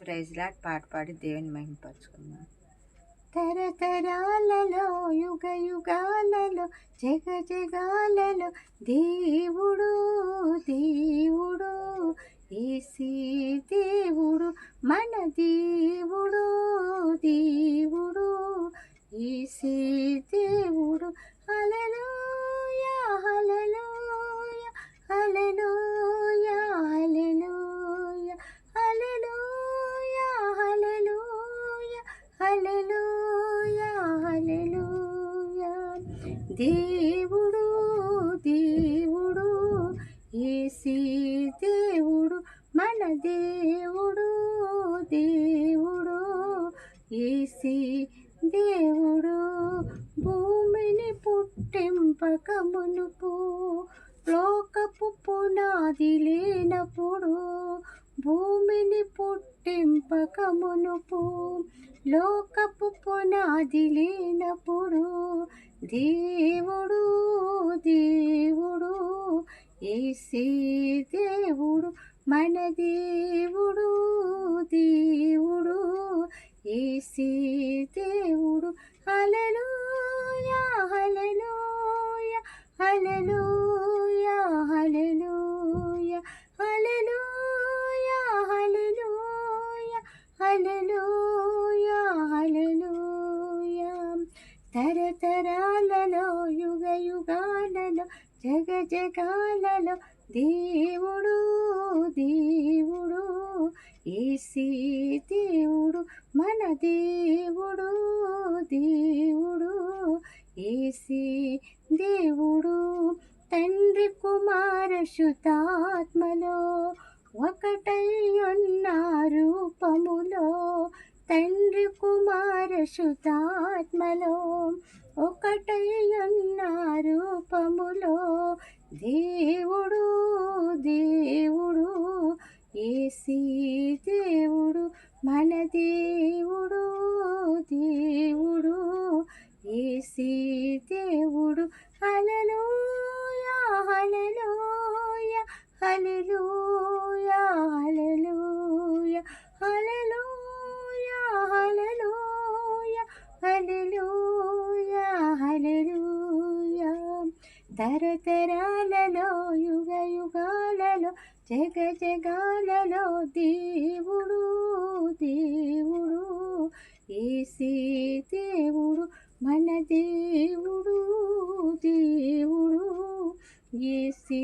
Praise lot పాట పాడి దేవుని మహిమపరుచుకుందాం తరతరాలలో యుగ యుగాలలో జగ జగాలలో దేవుడు దేవుడు ఏసీ దేవుడు మన దేవుడు దేవుడు ఏసీ హల్లెలూయా. దేవుడు దేవుడు ఏసీ దేవుడు మన దేవుడు దేవుడు ఏసీ దేవుడు భూమిని పుట్టింపక మునుపు లోకపు పునాది లేనప్పుడు భూమిని పుట్టింపక మునుపు లోకపు పునాది లేనప్పుడు దేవుడు దేవుడు ఏసే దేవుడు మన దేవుడు దేవుడు ఏసే దేవుడు. అలలోయ అలలోయ అలలు హల్లెలూయా హల్లెలూయా హల్లెలూయా తరతరాలలో యుగ యుగాలలో జగ జగాలలో దేవుడు దేవుడు ఏసీ దేవుడు మన దేవుడు దేవుడు ఏసీ దేవుడు. తండ్రి కుమార శుతాత్మలో ఒకటై ఉన్న రూపములో. తండ్రి కుమార శుతాత్మలో ఒకటై ఉన్న రూపములో. దేవుడు దేవుడు ఏసీ దేవుడు మన దేవుడు దేవుడు ఏసీ దేవుడు. హలలోయ హలలోయ హల్లెలూయా. హల్లెలూయా హల్లెలూయా హల్లెలూయా తరతరాలలో యుగ యుగాలలో జగ జగాలలో దేవుడు దేవుడు ఏసీ దేవుడు మన దేవుడు. ఏసీ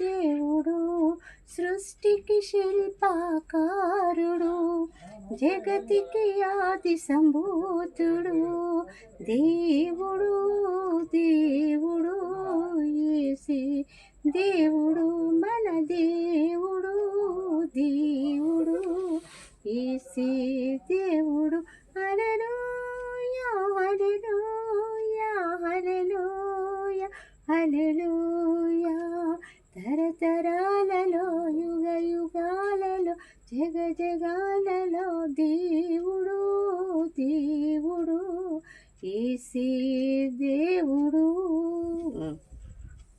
దేవుడు సృష్టికి శిల్పాకారుడు జగతికి ఆది సంభూతుడు దేవుడు దేవుడు ఏసీ దేవుడు మన దేవుడు దేవుడు ఏసీ దేవుడు హల్లెలూయా హల్లెలూయా హల్లెలూయా హల్లెలూయా. తరతరాలలో యుగ యుగాలలో జగ జగాలలో దేవుడు దేవుడు ఏసే దేవుడు.